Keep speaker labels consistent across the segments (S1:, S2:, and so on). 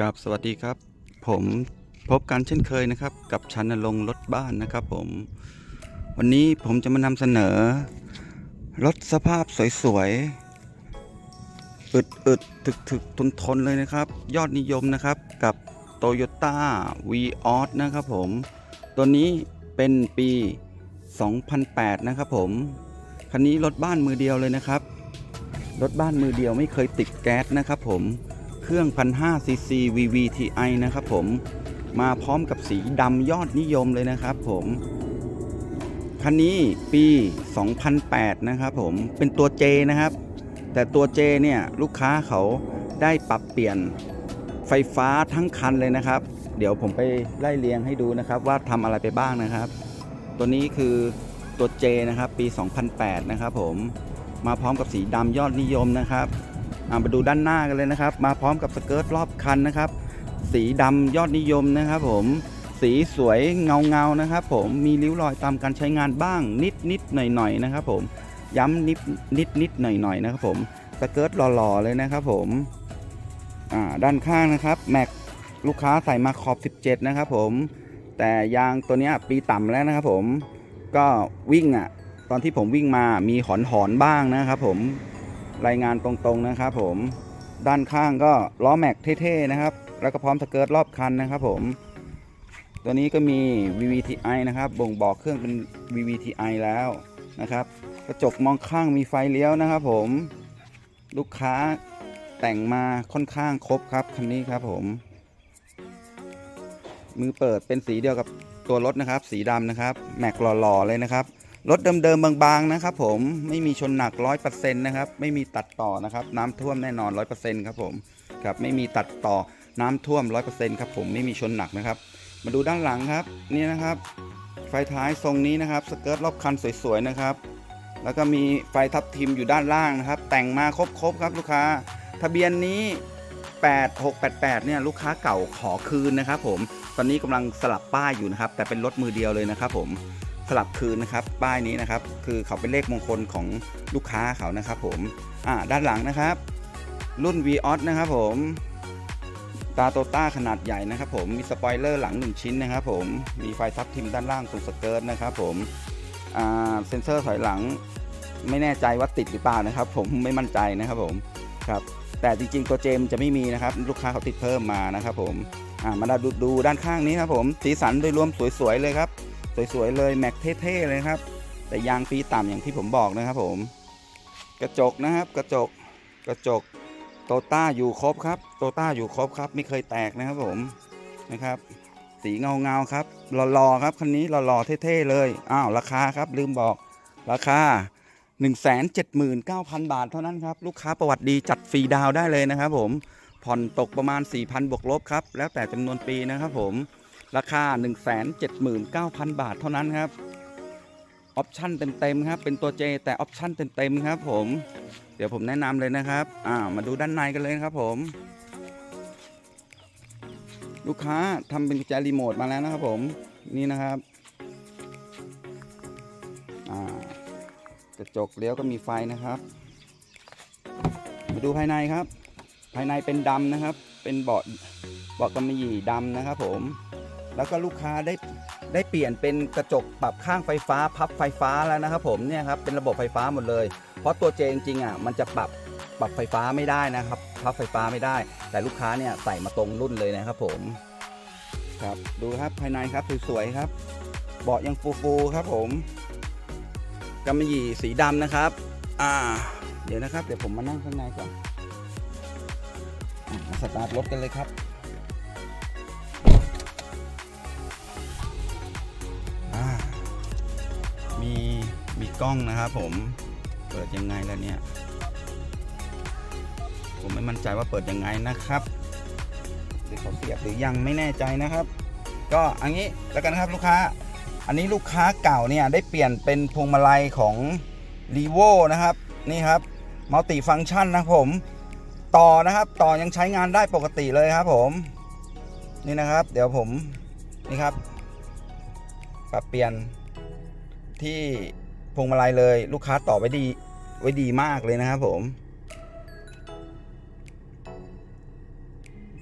S1: กับสวัสดีครับ ผมพบกันเช่นเคยนะครับ กับชันลงรถบ้านนะครับผม วันนี้ผมจะมานำเสนอ รถสภาพสวยๆอึดอึดถึกถึกทนทนๆเลยนะครับ ยอดนิยมนะครับกับ Toyota v ีออนะครับผม ตัวนี้เป็นปี 2008 นะครับผม คันนี้รถบ้านมือเดียวเลยนะครับ รถบ้านมือเดียวไม่เคยติดแก๊สนะครับผม เครื่อง 1,500 cc VVTi นะครับผมมาพร้อมกับสีดำยอดนิยมเลยนะครับผมคันนี้ปี 2008 นะครับผมเป็นตัว J นะครับ แต่ตัว J เนี่ยลูกค้าเขาได้ปรับเปลี่ยนไฟฟ้าทั้งคันเลยนะครับ เดี๋ยวผมไปไล่เรียงให้ดูนะครับว่าทำอะไรไปบ้างนะครับ ตัวนี้คือตัว J นะครับ ปี 2008 นะครับผมมาพร้อมกับสีดำยอดนิยมนะครับ มาดูด้านหน้ากันเลยนะครับ มาพร้อมกับสเกิร์ตรอบคันนะครับ สีดำยอดนิยมนะครับ ผมสีสวยเงาเงานะครับ ผมมีริ้วรอยตามการใช้งานบ้างนิดนิดหน่อยหน่อยนะครับ ผมย้ำนิดนิดนิดหน่อยหน่อยนะครับ ผมสเกิร์ตหล่อๆเลยนะครับ ผมด้านข้างนะครับแม็กลูกค้าใส่มาขอบ 17 นะครับ ผม แต่ยางตัวนี้ปีต่ำแล้วนะครับ ผมก็วิ่งอะ ตอนที่ผมวิ่งมามีหอนหอนบ้างนะครับ ผม รายงานตรงๆนะครับผมด้านข้างก็ล้อแม็กเท่ๆนะครับ แล้วก็พร้อมสเกิร์ตรอบคันนะครับผม ตัวนี้ก็มี VVTi นะครับบ่งบอกเครื่องเป็น VVTi แล้วนะครับกระจกมองข้างมีไฟเลี้ยวนะครับผมลูกค้าแต่งมาค่อนข้างครบครับคันนี้ครับผม มือเปิดเป็นสีเดียวกับตัวรถนะครับ สีดำนะครับ แม็กหล่อๆเลยนะครับ รถเดิมๆบางๆนะครับผมไม่มีชนหนัก100%นะครับไม่มีตัดต่อนะครับน้ำท่วมแน่นอน100%ครับผมครับไม่มีตัดต่อน้ำท่วม100%ครับผมไม่มีชนหนักนะครับ มาดูด้านหลังครับนี่นะครับ ไฟท้ายทรงนี้นะครับสเกิร์ตรอบคันสวยๆนะครับแล้วก็มีไฟทับทิมอยู่ด้านล่างนะครับ แต่งมาครบๆครับลูกค้า ทะเบียนนี้ 8688 เนี่ยลูกค้าเก่าขอคืนนะครับผมตอนนี้กำลังสลับป้ายอยู่นะครับ แต่เป็นรถมือเดียวเลยนะครับผม สลับคืนนะครับ ป้ายนี้นะครับ คือเขาเป็นเลขมงคลของลูกค้าเขานะครับผมอ่าด้านหลังนะครับ รุ่น v ีออนะครับผมตาโตต้าขนาดใหญ่นะครับผมมีสปอยเลอร์หลัง 1 ชิ้นนะครับผมมีไฟทับทิมด้านล่างตรงสเกิร์ตนะครับผมอ่าเซ็นเซอร์ถอยหลังไม่แน่ใจว่าติดหรือเปล่านะครับ ผมไม่มั่นใจนะครับผมครับแต่จริงๆตัวเจมจะไม่มีนะครับ ลูกค้าเขาติดเพิ่มมานะครับผมอ่ามาดูดูด้านข้างนี้ครับผมสีสันโดยรวมสวยๆเลยครับ สวยๆเลยแม็กเท่ๆเลยครับ แต่ยางปีต่ำอย่างที่ผมบอกนะครับผม กระจกนะครับกระจกกระจกโตต้าอยู่ครบครับโตต้าอยู่ครบครับ ไม่เคยแตกนะครับผมนะครับ สีเงาเงาๆครับหล่อๆครับคันนี้หล่อๆเท่ๆเลยอ้าวราคาครับลืมบอกราคา 179,000 บาทเท่านั้นครับ ลูกค้าประวัติดีจัดฟรีดาวได้เลยนะครับผมผ่อนตกประมาณ 4,000บวกลบครับ แล้วแต่จำนวนปีนะครับผม ราคา 179,000 บาทเท่านั้นครับออปชั่นเต็มๆครับ เป็นตัว J แต่ออปชั่นเต็มๆครับผม เดี๋ยวผมแนะนำเลยนะครับ อ่า มาดูด้านในกันเลยครับผม ลูกค้าทำเป็นกุญแจรีโมทมาแล้วนะครับผม นี่นะครับ อ่ากระจกเลี้ยวก็มีไฟนะครับ มาดูภายในครับ ภายในเป็นดำนะครับ เป็นเบาะเบาะกำมะหยี่ดำนะครับผม แล้วก็ลูกค้าได้ได้เปลี่ยนเป็นกระจกปรับข้างไฟฟ้าพับไฟฟ้าแล้วนะครับผมเนี่ยครับเป็นระบบไฟฟ้าหมดเลย เพราะตัวเจจริงๆอะมันจะปรับปรับไฟฟ้าไม่ได้นะครับพับไฟฟ้าไม่ได้ แต่ลูกค้าเนี่ยใส่มาตรงรุ่นเลยนะครับผมครับดูครับภายในครับสวยๆครับ เบาะยังฟูๆครับผมกำมะหยี่สีดำนะครับ อ่า เดี๋ยวนะครับ เดี๋ยวผมมานั่งข้างในก่อนอะมาสตาร์ทรถกันเลยครับ กล้องนะครับผม เปิดยังไงแล้วเนี่ย ผมไม่มั่นใจว่าเปิดยังไงนะครับหรือเขาเสียบหรือยังไม่แน่ใจนะครับ ก็อันนี้แล้วกันครับลูกค้า อันนี้ลูกค้าเก่าเนี่ยได้เปลี่ยนเป็นพวงมาลัยของ r ีโวนะครับนี่ครับมัลติฟัง c t ชันนะครับผมต่อนะครับต่อยังใช้งานได้ปกติเลยครับผมนี่นะครับ เดี๋ยวผมนี่ครับ ปรับเปลี่ยนที่ พวงมาลัยเลย ลูกค้าต่อไว้ดีไว้ดีมากเลยนะครับผม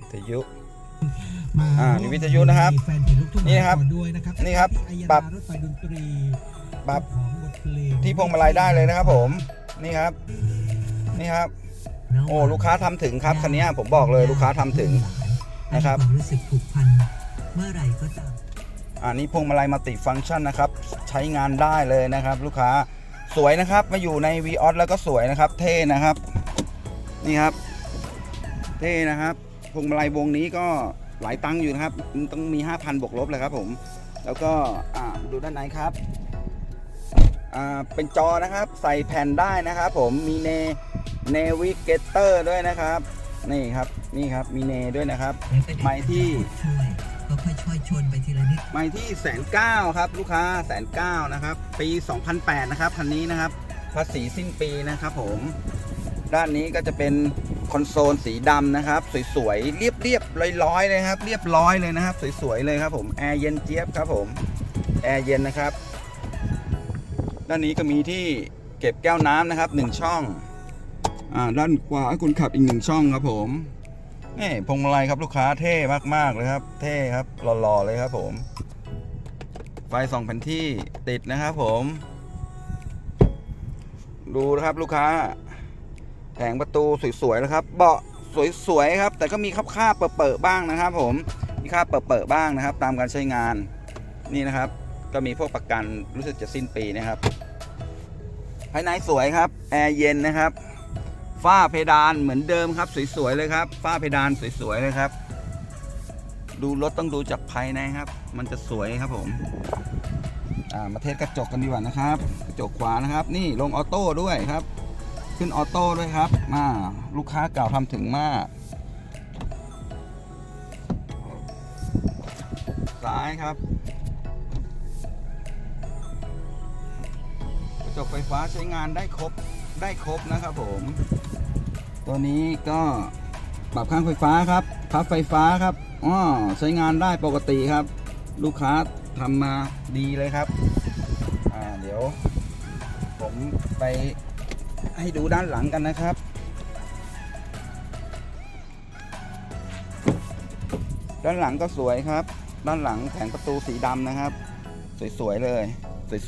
S1: วิทยุ
S2: มา
S1: อ่านี่วิทยุนะครับ
S2: แฟนเพจลูกทุ่ง
S1: นี่นะครับ
S2: ก่อนด้วยนะครับ
S1: นี่ครับ
S2: ที่อัย
S1: ปรับ
S2: รถไฟดนตรี
S1: ปรับ
S2: ของบทเพลง
S1: ที่พวงมาลัยได้เลยนะครับผม นี่ครับ นี่ครับ โอ้ ลูกค้าทำถึงครับ คันนี้ผมบอกเลยลูกค้าทำถึงนะครับ
S2: ให้ความรู้สึกผูกพันเมื่อไหร่ก็ตาม
S1: อันนี้พวงมาลัยมัลติฟังก์ชันนะครับ ใช้งานได้เลยนะครับ ลูกค้าสวยนะครับ มาอยู่ใน v ีออแล้วก็สวยนะครับ เท่นะครับ นี่ครับ เท่นะครับพวงมาลัยวงนี้ก็หลายตังค์อยู่นะครับ ต้องมี 5,000บวกลบเลยครับผม แล้วก็อ่าดูด้านในครับอ่าเป็นจอนะครับ ใส่แผ่นได้นะครับ ผมมีเนเนวิเกเตอร์ด้วยนะครับ นี่ครับนี่ครับมีเนด้วยนะครับไมค์ที่
S2: ช่วย ก็ค่อยช่วยชนไปทีละนิด
S1: ไม่ที่แสนเก้าครับ ลูกค้าแสนเก้านะครับ ปี 2008 นะครับคันนี้นะครับ ภาษีสิ้นปีนะครับผม ด้านนี้ก็จะเป็นคอนโซลสีดำนะครับ สวยๆ เรียบๆร้อยๆเลยครับ เรียบร้อยเลยนะครับ สวยๆเลยครับผมแอร์เย็นเจี๊ยบครับผมแอร์เย็นนะครับ ด้านนี้ก็มีที่เก็บแก้วน้ำนะครับหนึ่งช่องอ่าด้านขวาคนขับอีกหนึ่งช่องครับผม นี่พวงมาลัยครับลูกค้าเท่มากๆเลยครับ เท่ครับหล่อๆเลยครับผม ไฟสองแผ่นที่ติดนะครับผม ดูนะครับลูกค้าแผงประตูสวยๆนะครับ เบาะสวยๆครับ แต่ก็มีคราบๆเปิดๆบ้างนะครับ ผมมีคราบเปิดๆบ้างนะครับ ตามการใช้งานนี่นะครับ ก็มีพวกประกันรู้สึกจะสิ้นปีนะครับ ภายในสวยครับแอร์เย็นนะครับ ฝ้าเพดานเหมือนเดิมครับ สวยๆเลยครับ ฝ้าเพดานสวยๆเลยครับ ดูรถต้องดูจากภายในครับ มันจะสวยครับผมอามาเทสกระจกกันดีกว่านะครับ กระจกขวานะครับ นี่ลงออโต้ด้วยครับ ขึ้นออโต้ด้วยครับ มาลูกค้าเก่าทำถึงมาก ซ้ายครับ กระจกไฟฟ้าใช้งานได้ครบได้ครบนะครับผม ตัวนี้ก็ปรับข้างไฟฟ้าครับพับไฟฟ้าครับอ๋อใช้งานได้ปกติครับ ลูกค้าทำมาดีเลยครับอ่าเดี๋ยว ผมไปให้ดูด้านหลังกันนะครับ ด้านหลังก็สวยครับ ด้านหลังแผงประตูสีดำนะครับ สวยๆเลย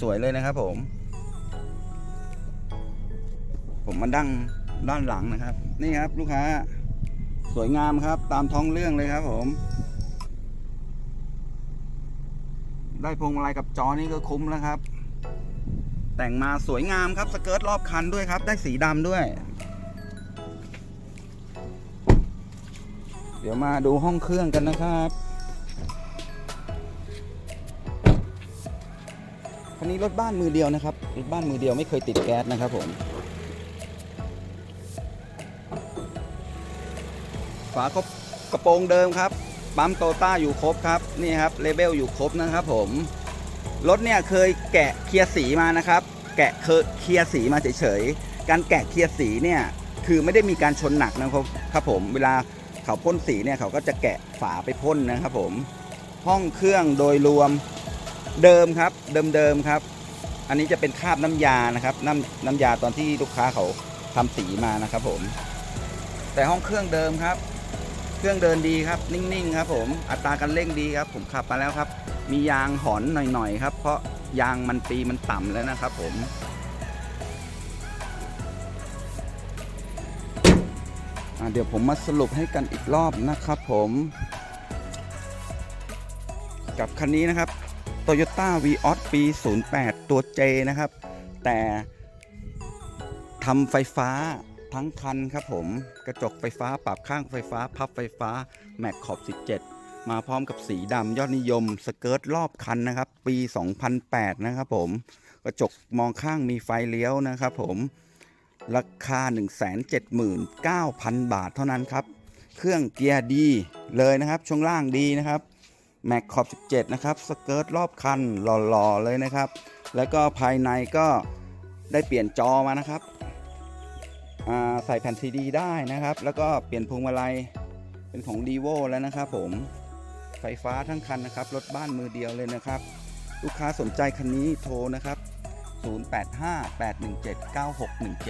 S1: สวยๆเลยนะครับผม ผมมาดั้ง ด้านหลังนะครับ นี่ครับลูกค้าสวยงามครับ ตามท้องเรื่องเลยครับผม ได้พวงมาลัยกับจอนี่ก็คุ้มแล้วครับ แต่งมาสวยงามครับสเกิร์ตรอบคันด้วยครับ ได้สีดำด้วย เดี๋ยวมาดูห้องเครื่องกันนะครับคันนี้รถบ้านมือเดียวนะครับ รถบ้านมือเดียวไม่เคยติดแก๊สนะครับผมาครบกระโปรงเดิมครับ ปั๊มโตต้าอยู่ครบครับนี่ครับเลเบลอยู่ครบนะครับผมรถเนี่ยเคยแกะเคลียร์สีมานะครับ แกะเคเคลียร์สีมาเฉยๆการแกะเคลียร์สีเนี่ยคือไม่ได้มีการชนหนักนะครับครับผมเวลาเขาพ่นสีเนี่ยเขาก็จะแกะฝาไปพ่นนะครับผมห้องเครื่องโดยรวมเดิมครับเดิมๆครับ อันนี้จะเป็นคราบน้ำยานะครับน้ำน้ำยาตอนที่ลูกค้าเขาทำสีมานะครับผม แต่ห้องเครื่องเดิมครับ เครื่องเดินดีครับ นิ่งๆครับผม อัตราการเร่งดีครับ ผมขับมาแล้วครับ มียางหอนหน่อยๆครับ เพราะยางมันปีมันต่ำแล้วนะครับผมเดี๋ยวผมมาสรุปให้กันอีกรอบนะครับผมกับคันนี้นะครับ Toyota v ีออปี 08 ตัว J นะครับ แต่ทำไฟฟ้า ทั้งคันครับผมกระจกไฟฟ้าปรับข้างไฟฟ้า พับไฟฟ้าแม็กขอบ 17 มาพร้อมกับสีดำยอดนิยม สเกิร์ตรอบคันนะครับ ปี 2008 นะครับผมกระจกมองข้างมีไฟเลี้ยวนะครับผมราคา 179,000 บาทเท่านั้นครับ เครื่องเกียร์ดีเลยนะครับ ช่วงล่างดีนะครับแม็กขอบ 17 นะครับ สเกิร์ตรอบคันหล่อๆเลยนะครับ แล้วก็ภายในก็ได้เปลี่ยนจอมานะครับ ใส่แผ่นซีดีได้นะครับ แล้วก็เปลี่ยนพวงมาลัยเป็นของ d ีโวแล้วนะครับผมไฟฟ้าทั้งคันนะครับ รถบ้านมือเดียวเลยนะครับ ลูกค้าสนใจคันนี้โทรนะครับ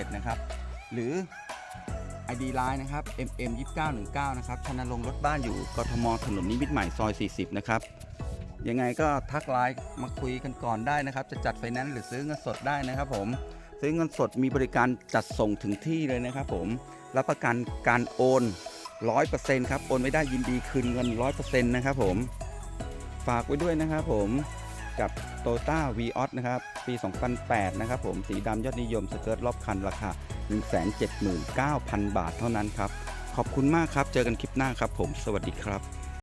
S1: 0858179617 นะครับ หรือ ID Line นะครับ mm 2919นะครับชนลงรถบ้านอยู่กทมถนนนิมิตรใหม่ซอย 40 นะครับ ยังไงก็ทักไลน์มาคุยกันก่อนได้นะครับ จะจัดไฟแนนซ์หรือซื้อเงินสดได้นะครับผม ซื้อเงินสดมีบริการจัดส่งถึงที่เลยนะครับผมรับประกันการโอน100%ครับโอนไม่ได้ยินดีคืนเงิน 100%นะครับผมฝากไว้ด้วยนะครับผมกับ t o y o t a v ีออสนะครับ ปี 2008 นะครับผมสีดำยอดนิยมสเกิร์ตรอบคันราคา 179,000 บาทเท่านั้นครับ ขอบคุณมากครับ เจอกันคลิปหน้าครับผม สวัสดีครับ